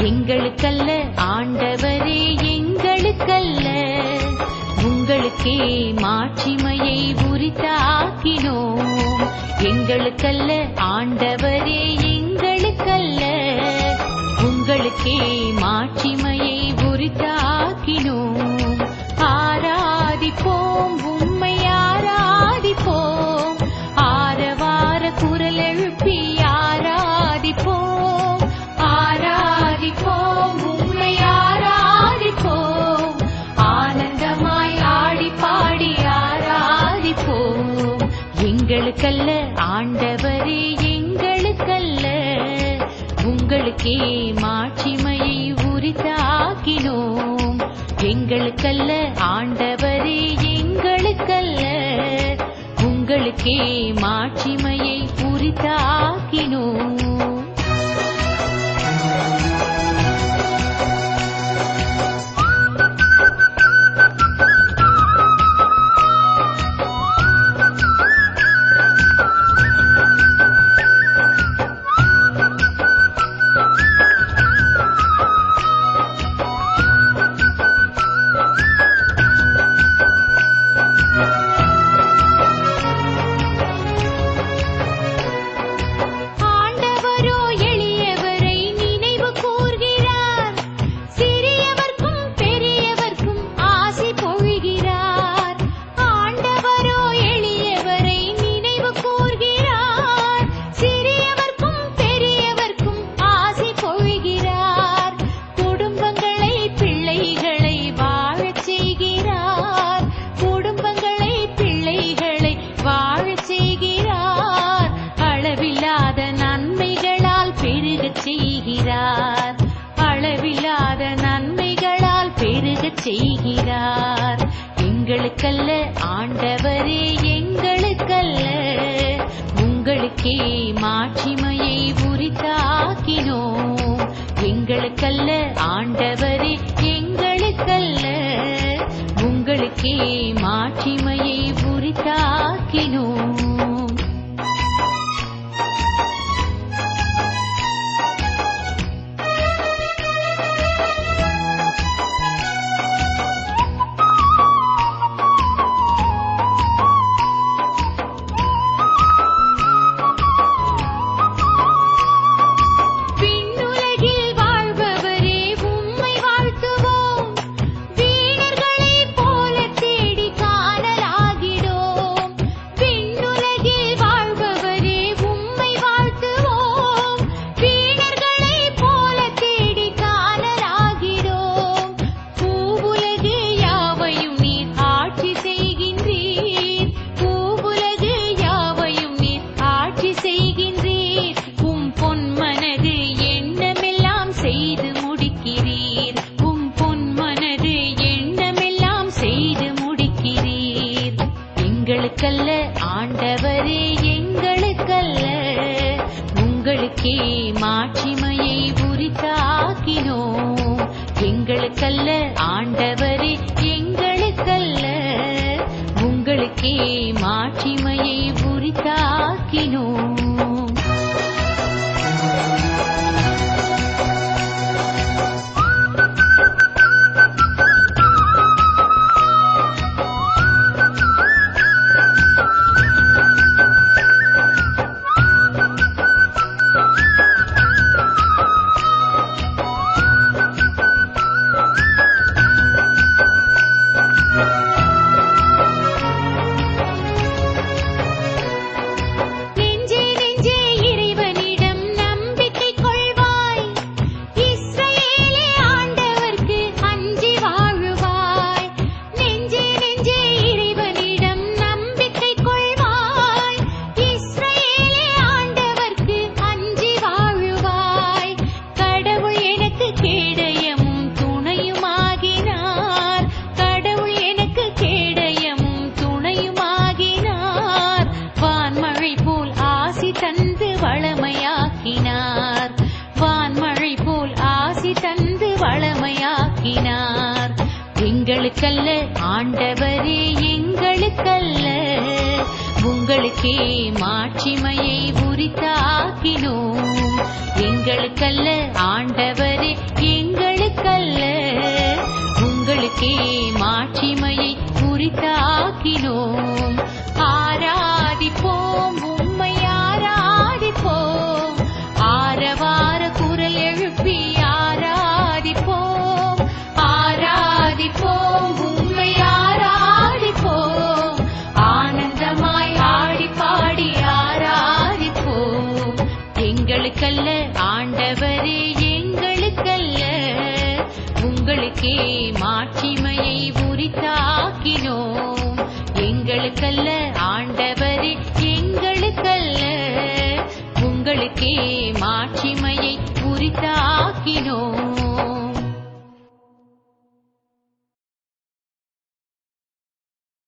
எங்களுக்கல்ல ஆண்டவரே எங்களுக்கல்ல. உங்களுக்கே மாட்சிமையை உரித்த ஆக்கினோம் எங்களுக்கல்ல ஆண்டவரே எங்களுக்கல்ல. உங்களுக்கே எங்களுக்கல்ல ஆண்டவரே எங்களுக்கல்ல. உங்களுக்கே மாட்சிமையை உரித்தாக்கினோம். எங்களுக்கல்ல ஆண்டவரே எங்களுக்கல்ல. உங்களுக்கே மாட்சிமையை உரித்தாக்கினோம். பெருகச் செய்கிறார். அளவில்லாத நன்மைகளால் பெருகச் செய்கிறார். எங்களுக்கல்ல ஆண்டவரே எங்களுக்கல்ல. உங்களுக்கே மாட்சிமையை உரித்தாக்கினோம். எங்களுக்கல்ல ஆண்டவரே எங்களுக்கல்ல. உங்களுக்கே மாட்சிமை உங்களுக்கல்ல ஆண்டவரி எங்களுக்கல்ல. உங்களுக்கே மாட்சிமையை உரித்தாக்கினோம். எங்களுக்கல்ல ஆண்டவரே எங்களுக்கல்ல. உங்களுக்கே மாட்சிமையை உரித்தாக்கினோம். எங்களுக்கல்ல ஆண்டவரே எங்களுக்கல்ல. உங்களுக்கே மாட்சிமையை உரித்தாக்கினோம். ஆண்டவரே எங்களுக்கல்ல உங்களுக்கே மாட்சிமையை உரித்தாக்கினோம். எங்களுக்கல்ல ஆண்டவரே எங்களுக்கல்ல உங்களுக்கே